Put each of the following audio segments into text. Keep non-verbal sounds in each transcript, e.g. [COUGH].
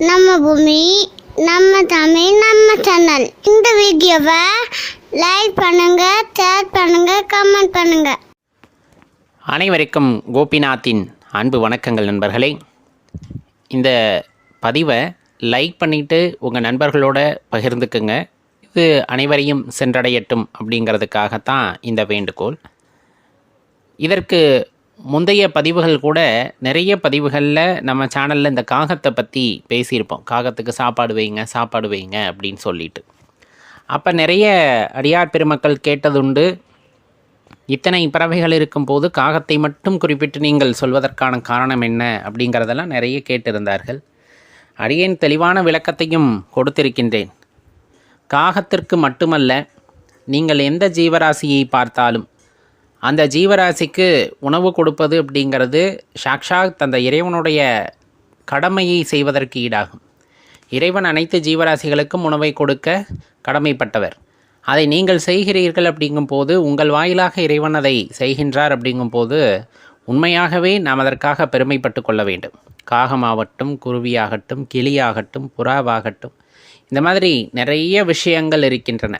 நம்ம பூமி நம்ம தமிழ் நம்ம சேனல். இந்த வீடியோவை லைக் பண்ணுங்க ஷேர் பண்ணுங்க கமெண்ட் பண்ணுங்க. அனைவருக்கும் கோபிநாத்தின் அன்பு வணக்கங்கள் நண்பர்களே. இந்த பதிவை லைக் பண்ணிவிட்டு உங்கள் நண்பர்களோட பகிர்ந்துக்குங்க. இது அனைவரையும் சென்றடையட்டும் அப்படிங்கிறதுக்காகத்தான் இந்த வேண்டுகோள். இதற்கு முந்தைய பதிவுகள் கூட நிறைய பதிவுகளில் நம்ம சேனலில் இந்த காகத்தை பற்றி பேசியிருப்போம். காகத்துக்கு சாப்பாடு வைங்க சாப்பாடு வைங்க அப்படின்னு சொல்லிட்டு. அப்போ நிறைய அடியார் பெருமக்கள் கேட்டதுண்டு இத்தனை பறவைகள் இருக்கும்போது காகத்தை மட்டும் குறிப்பிட்டு நீங்கள் சொல்வதற்கான காரணம் என்ன அப்படிங்கிறதெல்லாம் நிறைய கேட்டிருந்தார்கள். அடியேன் தெளிவான விளக்கத்தையும் கொடுத்திருக்கின்றேன். காகத்திற்கு மட்டுமல்ல நீங்கள் எந்த ஜீவராசியை பார்த்தாலும் அந்த ஜீவராசிக்கு உணவு கொடுப்பது அப்படிங்கிறது சாக்ஷாத் அந்த இறைவனுடைய கடமையை செய்வதற்கு ஈடாகும். இறைவன் அனைத்து ஜீவராசிகளுக்கும் உணவை கொடுக்க கடமைப்பட்டவர். அதை நீங்கள் செய்கிறீர்கள் அப்படிங்கும்போது உங்கள் வாயிலாக இறைவன் அதை செய்கின்றார் அப்படிங்கும்போது உண்மையாகவே நாம் அதற்காக பெருமைப்பட்டு கொள்ள வேண்டும். காகமாகட்டும் குருவியாகட்டும் கிளியாகட்டும் புறாவாகட்டும் இந்த மாதிரி நிறைய விஷயங்கள் இருக்கின்றன.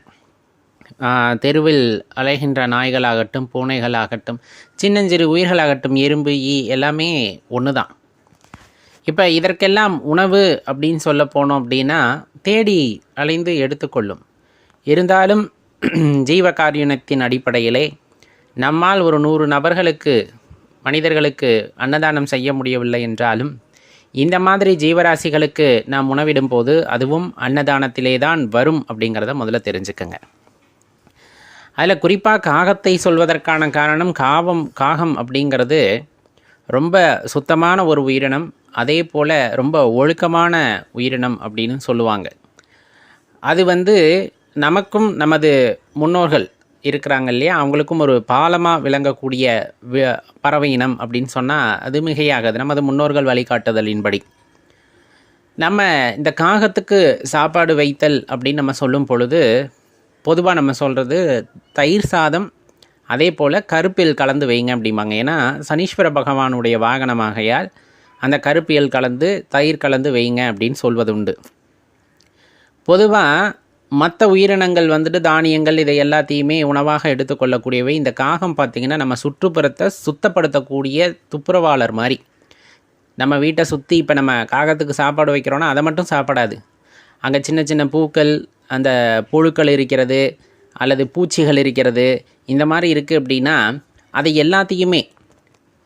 தெருவில் அலைகின்ற நாய்களாகட்டும் பூனைகளாகட்டும் சின்னஞ்சிறு உயிர்களாகட்டும் எறும்பு ஈ எல்லாமே ஒன்று தான் இப்போ இதற்கெல்லாம் உணவு அப்படின்னு சொல்ல போனோம் அப்படின்னா தேடி அலைந்து எடுத்துக்கொள்ளும். இருந்தாலும் [CLEARS THROAT] ஜீவகாரியனத்தின் அடிப்படையிலே நம்மால் ஒரு நூறு நபர்களுக்கு மனிதர்களுக்கு அன்னதானம் செய்ய முடியவில்லை என்றாலும் இந்த மாதிரி ஜீவராசிகளுக்கு நாம் உணவிடும் போது அதுவும் அன்னதானத்திலே தான் வரும் அப்படிங்கிறத முதல்ல தெரிஞ்சுக்கங்க. அதில் குறிப்பாக காகத்தை சொல்வதற்கான காரணம் காவம் காகம் அப்படிங்கிறது ரொம்ப சுத்தமான ஒரு உயிரினம் அதே போல் ரொம்ப ஒழுக்கமான உயிரினம் அப்படின்னு சொல்லுவாங்க. அது வந்து நமக்கும் நமது முன்னோர்கள் இருக்கிறாங்க இல்லையா? அவங்களுக்கும் ஒரு பாலமாக விளங்கக்கூடிய பறவை இனம் அப்படின்னு சொன்னால் அது மிகையாகாது. நமது முன்னோர்கள் வழிகாட்டுதலின்படி. நம்ம இந்த காகத்துக்கு சாப்பாடு வைத்தல் அப்படின்னு நம்ம சொல்லும் பொழுது பொதுவாக நம்ம சொல்கிறது தயிர் சாதம் அதே போல் கருப்பில் கலந்து வைங்க அப்படிம்பாங்க. ஏன்னா சனீஸ்வர பகவானுடைய வாகனமாகையால் அந்த கருப்பியல் கலந்து தயிர் கலந்து வைங்க அப்படின்னு சொல்வது உண்டு பொதுவாக மற்ற உயிரினங்கள் வந்துட்டு தானியங்கள் இதை எல்லாத்தையுமே உணவாக எடுத்துக்கொள்ளக்கூடியவை. இந்த காகம் பார்த்திங்கன்னா நம்ம சுற்றுப்புறத்தை சுத்தப்படுத்தக்கூடிய துப்புரவாளர் மாதிரி. நம்ம வீட்டை சுற்றி இப்போ நம்ம காகத்துக்கு சாப்பாடு வைக்கிறோன்னா அதை மட்டும் சாப்பிடாது. அங்கே சின்ன சின்ன பூக்கள் அந்த புழுக்கள் இருக்கிறது அல்லது பூச்சிகள் இருக்கிறது இந்த மாதிரி இருக்குது அப்படின்னா அதை எல்லாத்தையுமே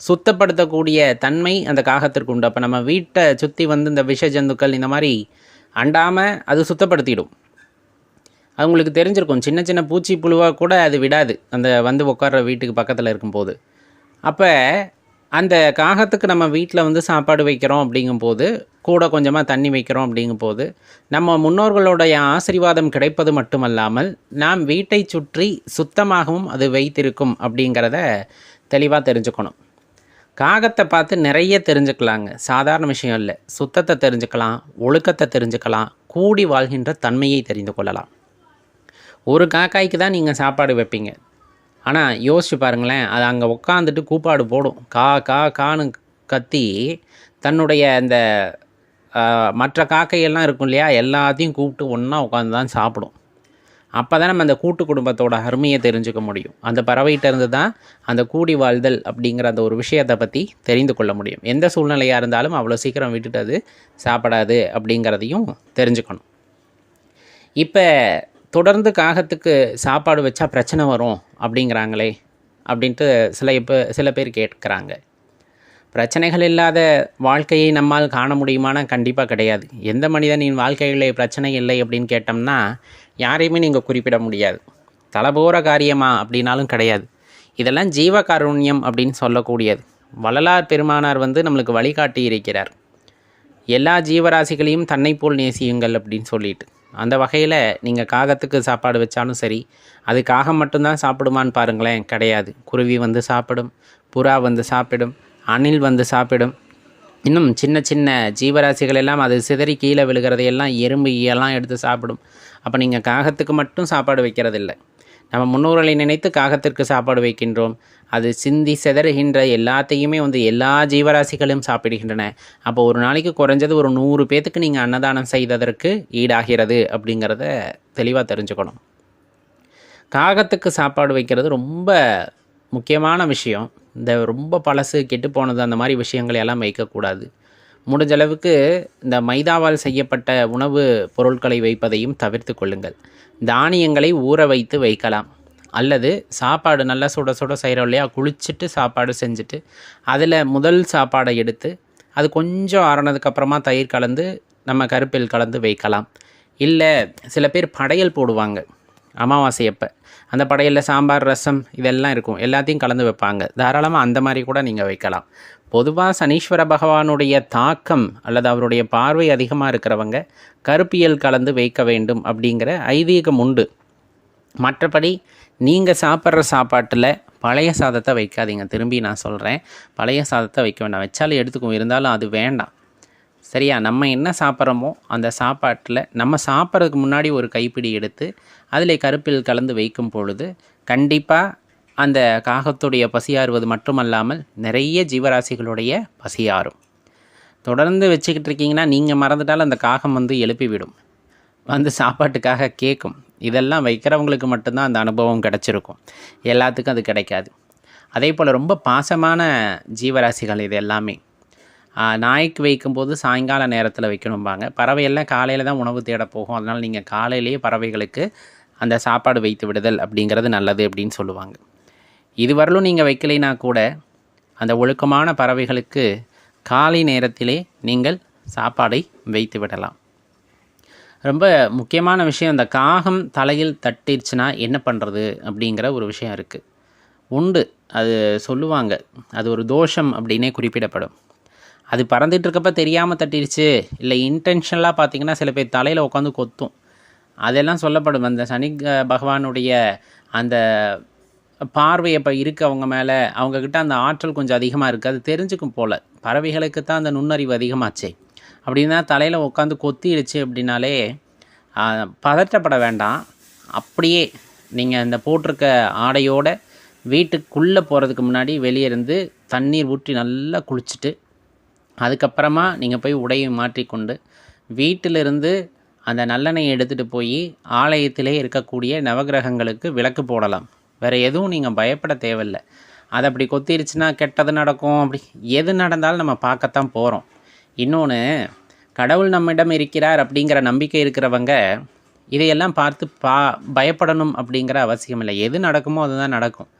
சுத்தப்படுத்தக்கூடிய தன்மை அந்த காகத்திற்கு உண்டு. அப்போ நம்ம வீட்டை சுற்றி வந்து இந்த விஷ ஜந்துக்கள் இந்த மாதிரி அண்டாமல் அது சுத்தப்படுத்திடும். அது உங்களுக்கு தெரிஞ்சிருக்கும். சின்ன சின்ன பூச்சி புழுவாக கூட அது விடாது. அந்த வந்து உட்கார்ற வீட்டுக்கு பக்கத்தில் இருக்கும்போது. அப்போ அந்த காகத்துக்கு நம்ம வீட்டில் வந்து சாப்பாடு வைக்கிறோம் அப்படிங்கும்போது கூட கொஞ்சமாக தண்ணி வைக்கிறோம் அப்படிங்கும்போது நம்ம முன்னோர்களுடைய ஆசீர்வாதம் கிடைப்பது மட்டுமல்லாமல் நாம் வீட்டை சுற்றி சுத்தமாகவும் அது வைத்திருக்கும் அப்படிங்கிறத தெளிவாக தெரிஞ்சுக்கணும். காகத்தை பார்த்து நிறைய தெரிஞ்சுக்கலாங்க. சாதாரண விஷயம் இல்லை. சுத்தத்தை தெரிஞ்சுக்கலாம் ஒழுக்கத்தை தெரிஞ்சுக்கலாம் கூடி வாழ்கின்ற தன்மையை தெரிந்து கொள்ளலாம். ஒரு காக்காய்க்கு தான் நீங்கள் சாப்பாடு வைப்பீங்க. ஆனால் யோசிச்சு பாருங்களேன் அது அங்கே உட்காந்துட்டு கூப்பாடு போடும். கா கா கான்னு கத்தி தன்னுடைய அந்த மற்ற காக்கையெல்லாம் இருக்கும் இல்லையா? எல்லாத்தையும் கூப்பிட்டு ஒன்றா உட்காந்து தான் சாப்பிடும். அப்போ தான் நம்ம அந்த கூட்டு குடும்பத்தோட அருமையை தெரிஞ்சுக்க முடியும். அந்த பறவைகிட்டேருந்து தான் அந்த கூடி வாழ்தல் அப்படிங்கிற அந்த ஒரு விஷயத்தை பற்றி தெரிந்து கொள்ள முடியும். எந்த சூழ்நிலையாக இருந்தாலும் அவ்வளோ சீக்கிரம் விட்டுட்டு அது சாப்பிடாது அப்படிங்கிறதையும் தெரிஞ்சுக்கணும். இப்போ தொடர்ந்து காகத்துக்கு சாப்பாடு வச்சா பிரச்சனை வரும் அப்படிங்கிறாங்களே அப்படின்ட்டு சில இப்போ சில பேர் கேட்குறாங்க. பிரச்சனைகள் இல்லாத வாழ்க்கையை நம்மால் காண முடியுமானா கண்டிப்பாக கிடையாது. எந்த மனிதனின் வாழ்க்கையிலே பிரச்சனை இல்லை அப்படின்னு கேட்டோம்னா யாரையுமே நீங்கள் குறிப்பிட முடியாது. தலைபோகிற காரியமா அப்படின்னாலும் கிடையாது. இதெல்லாம் ஜீவகாருண்யம் அப்படின்னு சொல்லக்கூடியது. வள்ளலார் பெருமானார் வந்து நம்மளுக்கு வழிகாட்டி இருக்கிறார். எல்லா ஜீவராசிகளையும் தன்னை போல் நேசியுங்கள் அப்படின்னு சொல்லிட்டு. அந்த வகையில் நீங்கள் காகத்துக்கு சாப்பாடு வச்சாலும் சரி அது காகம் மட்டும்தான் சாப்பிடுமான்னு பாருங்களேன் கிடையாது. குருவி வந்து சாப்பிடும் புறா வந்து சாப்பிடும் அணில் வந்து சாப்பிடும். இன்னும் சின்ன சின்ன ஜீவராசிகள் எல்லாம் அது சிதறி கீழே விழுகிறதையெல்லாம் எறும்பு ஈயெல்லாம் எடுத்து சாப்பிடும். அப்போ நீங்கள் காகத்துக்கு மட்டும் சாப்பாடு வைக்கிறதில்ல. நம்ம முன்னோர்களை நினைத்து காகத்திற்கு சாப்பாடு வைக்கின்றோம். அது சிந்தி சிதறுகின்ற எல்லாத்தையுமே வந்து எல்லா ஜீவராசிகளும் சாப்பிடுகின்றன. அப்போ ஒரு நாளைக்கு குறைஞ்சது ஒரு நூறு பேத்துக்கு நீங்கள் அன்னதானம் செய்ததற்கு ஈடாகிறது அப்படிங்கிறத தெளிவாக தெரிஞ்சுக்கணும். காகத்துக்கு சாப்பாடு வைக்கிறது ரொம்ப முக்கியமான விஷயம். இந்த ரொம்ப பழசு கெட்டு போனது அந்த மாதிரி விஷயங்களை எல்லாம் வைக்கக்கூடாது. முடிஞ்ச அளவுக்கு இந்த மைதாவால் செய்யப்பட்ட உணவு பொருட்களை வைப்பதையும் தவிர்த்து கொள்ளுங்கள். தானியங்களை ஊற வைத்து வைக்கலாம். அல்லது சாப்பாடு நல்லா சுட சுட செய்கிறோம் இல்லையா? குளிச்சுட்டு சாப்பாடு செஞ்சுட்டு அதில் முதல் சாப்பாடை எடுத்து அது கொஞ்சம் ஆறுனதுக்கப்புறமா தயிர் கலந்து நம்ம கருப்பில் கலந்து வைக்கலாம். இல்லை சில பேர் படையல் போடுவாங்க. அமாவாசையப்போ. அந்த படையலில் சாம்பார் ரசம் இதெல்லாம் இருக்கும். எல்லாத்தையும் கலந்து வைப்பாங்க. தாராளமாக அந்த மாதிரி கூட நீங்கள் வைக்கலாம். பொதுவாக சனீஸ்வர பகவானுடைய தாக்கம் அல்லது அவருடைய பார்வை அதிகமாக இருக்கிறவங்க கருப்பியல் கலந்து வைக்க வேண்டும் அப்படிங்கிற ஐதீகம் உண்டு. மற்றபடி நீங்கள் சாப்பிட்ற சாப்பாட்டில் பழைய சாதத்தை வைக்காதீங்க. திரும்பி நான் சொல்கிறேன் பழைய சாதத்தை வைக்க வேண்டாம். வச்சாலும் எடுத்துக்கும் இருந்தாலும் அது வேண்டாம். சரியா? நம்ம என்ன சாப்பிட்றோமோ அந்த சாப்பாட்டில் நம்ம சாப்பிட்றதுக்கு முன்னாடி ஒரு கைப்பிடி எடுத்து அதில் கருப்பில் கலந்து வைக்கும் பொழுது கண்டிப்பாக அந்த காகத்துடைய பசியாறுவது மட்டுமல்லாமல் நிறைய ஜீவராசிகளுடைய பசியாறும் தொடர்ந்து வச்சுக்கிட்டு இருக்கீங்கன்னா நீங்கள் மறந்துட்டாலும் அந்த காகம் வந்து எழுப்பிவிடும். வந்து சாப்பாட்டுக்காக கேட்கும் இதெல்லாம் வைக்கிறவங்களுக்கு மட்டும்தான் அந்த அனுபவம் கிடச்சிருக்கும். எல்லாத்துக்கும் அது கிடைக்காது. அதே போல் ரொம்ப பாசமான ஜீவராசிகள் இது எல்லாமே. நாய்க்கு வைக்கும்போது சாயங்கால நேரத்தில் வைக்கணும்பாங்க. பறவையெல்லாம் காலையில் தான் உணவு தேட போகும். அதனால் நீங்கள் காலையிலேயே பறவைகளுக்கு அந்த சாப்பாடு வைத்து விடுதல் அப்படிங்கிறது நல்லது அப்படின்னு சொல்லுவாங்க. இதுவரையிலும் நீங்கள் வைக்கலைனா கூட அந்த ஒழுக்கமான பறவைகளுக்கு காலை நேரத்திலே நீங்கள் சாப்பாடை வைத்து விடலாம். ரொம்ப முக்கியமான விஷயம் இந்த காகம் தலையில் தட்டிடுச்சுன்னா என்ன பண்ணுறது அப்படிங்கிற ஒரு விஷயம் இருக்குது உண்டு அது சொல்லுவாங்க. அது ஒரு தோஷம் அப்படின்னே குறிப்பிடப்படும். அது பறந்துட்டு இருக்கப்ப தெரியாமல் தட்டிடுச்சு இல்லை இன்டென்ஷனலாக பார்த்தீங்கன்னா சில பேர் தலையில் உட்காந்து கொத்தும். அதெல்லாம் சொல்லப்படும். அந்த சனி பகவானுடைய அந்த பார்வை இப்போ இருக்குது அவங்க மேலே அவங்கக்கிட்ட அந்த ஆற்றல் கொஞ்சம் அதிகமாக இருக்குது அது தெரிஞ்சுக்கும் போல். பறவைகளுக்கு தான் அந்த நுண்ணறிவு அதிகமாச்சே. அப்படின்னா தலையில் உட்காந்து கொத்திடுச்சு அப்படின்னாலே பதற்றப்பட வேண்டாம். அப்படியே நீங்கள் இந்த போட்டிருக்க ஆடையோட வீட்டுக்குள்ளே போகிறதுக்கு முன்னாடி வெளியே இருந்து தண்ணீர் ஊற்றி நல்லா குளிச்சுட்டு அதுக்கப்புறமா நீங்கள் போய் உடையை மாற்றிக்கொண்டு வீட்டிலிருந்து அந்த நல்லெண்ணெயை எடுத்துகிட்டு போய் ஆலயத்திலே இருக்கக்கூடிய நவக்கிரகங்களுக்கு விளக்கு போடலாம். வேறு எதுவும் நீங்கள் பயப்பட தேவையில்லை. அது அப்படி கொத்திருச்சுன்னா கெட்டது நடக்கும். அப்படி எது நடந்தாலும் நம்ம பார்க்கத்தான் போகிறோம் இன்னொன்று கடவுள் நம்மிடம் இருக்கிறார் அப்படிங்கிற நம்பிக்கை இருக்கிறவங்க இதையெல்லாம் பார்த்து பா பயப்படணும் அப்படிங்கிற அவசியம் இல்லை. எது நடக்குமோ அதுதான் நடக்கும்.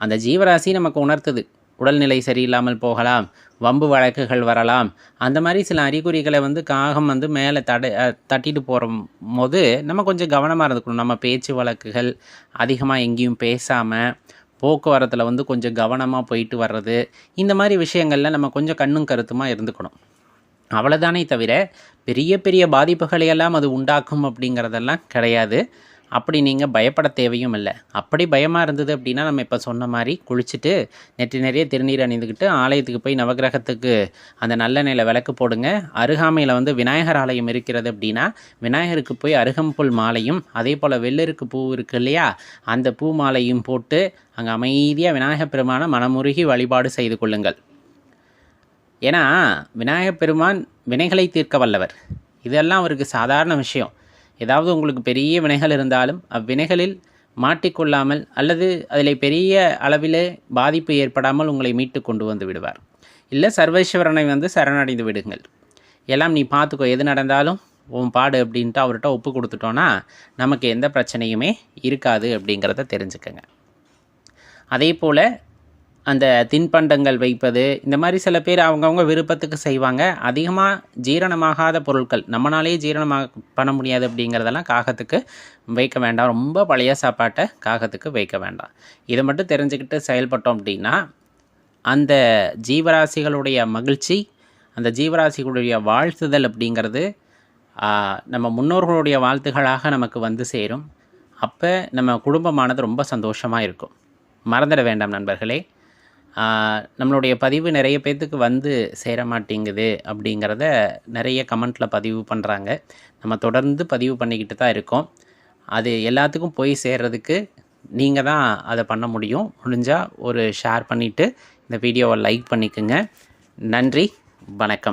அந்த ஜீவராசி நமக்கு உணர்த்துது. உடல்நிலை சரியில்லாமல் போகலாம். வம்பு வழக்குகள் வரலாம். அந்த மாதிரி சில அறிகுறிகளை வந்து காகம் வந்து மேலே தட தட்டிட்டு போகிற போது நம்ம கொஞ்சம் கவனமாக இருந்துக்கணும். நம்ம பேச்சு வழக்குகள் அதிகமாக எங்கேயும் பேசாமல் போக்குவரத்தில் வந்து கொஞ்சம் கவனமாக போயிட்டு வர்றது இந்த மாதிரி விஷயங்களில் நம்ம கொஞ்சம் கண்ணும் கருத்துமாக இருந்துக்கணும். அவ்வளோதானே தவிர பெரிய பெரிய பாதிப்புகளையெல்லாம் அது உண்டாக்கும் அப்படிங்கிறதெல்லாம் கிடையாது. அப்படி நீங்கள் பயப்பட தேவையும் இல்லை. அப்படி பயமாக இருந்தது அப்படின்னா நம்ம இப்போ சொன்ன மாதிரி குளிச்சுட்டு நெற்றி நிறைய திருநீர் அணிந்துக்கிட்டு ஆலயத்துக்கு போய் நவக்கிரகத்துக்கு அந்த நல்லெண்ணெயில் விளக்கு போடுங்க. அருகாமையில் வந்து விநாயகர் ஆலயம் இருக்கிறது அப்படின்னா விநாயகருக்கு போய் அருகம்புல் மாலையும் அதே போல் வெள்ளருக்கு பூ இருக்கு இல்லையா? அந்த பூ மாலையும் போட்டு அங்கே அமைதியாக விநாயகப் பெருமானை மனமுருகி வழிபாடு செய்து கொள்ளுங்கள். ஏன்னா விநாயகப் பெருமான் வினைகளை தீர்க்க வல்லவர். இதெல்லாம் அவருக்கு சாதாரண விஷயம். ஏதாவது உங்களுக்கு பெரிய வினைகள் இருந்தாலும் அவ்வினைகளில் மாட்டிக்கொள்ளாமல் அல்லது அதில் பெரிய அளவிலே பாதிப்பு ஏற்படாமல் உங்களை மீட்டு கொண்டு வந்து விடுவார். இல்லை சர்வேஸ்வரனை வந்து சரணடைந்து விடுங்கள். எல்லாம் நீ பார்த்துக்கோ எது நடந்தாலும் உன் பாடு அப்படின்ட்டு அவர்கிட்ட ஒப்பு கொடுத்துட்டோன்னா நமக்கு எந்த பிரச்சனையுமே இருக்காது அப்படிங்கிறத தெரிஞ்சுக்கங்க. அதே போல் அந்த தின்பண்டங்கள் வைப்பது இந்த மாதிரி சில பேர் அவங்கவுங்க விருப்பத்துக்கு செய்வாங்க. அதிகமாக ஜீரணமாகாத பொருட்கள் நம்மளாலேயே ஜீரணமாக பண்ண முடியாது அப்படிங்கிறதெல்லாம் காகத்துக்கு வைக்க வேண்டாம். ரொம்ப பழைய சாப்பாட்டை காகத்துக்கு வைக்க வேண்டாம். இதை மட்டும் தெரிஞ்சுக்கிட்டு செயல்பட்டோம் அப்படின்னா அந்த ஜீவராசிகளுடைய மகிழ்ச்சி அந்த ஜீவராசிகளுடைய வாழ்த்துதல் அப்படிங்கிறது நம்ம முன்னோர்களுடைய வாழ்த்துகளாக நமக்கு வந்து சேரும். அப்போ நம்ம குடும்பமானது ரொம்ப சந்தோஷமாக இருக்கும். மறந்துட வேண்டாம் நண்பர்களே. நம்மளுடைய பதிவு நிறைய பேர்த்துக்கு வந்து சேர மாட்டேங்குது அப்படிங்கிறத நிறைய கமெண்ட்டில் பதிவு பண்ணுறாங்க நம்ம தொடர்ந்து பதிவு பண்ணிக்கிட்டு தான் இருக்கோம். அது எல்லாத்துக்கும் போய் சேர்றதுக்கு நீங்கள் தான் அதை பண்ண முடியும். முடிஞ்சால் ஒரு ஷேர் பண்ணிவிட்டு இந்த வீடியோவை லைக் பண்ணிக்கோங்க. நன்றி. வணக்கம்.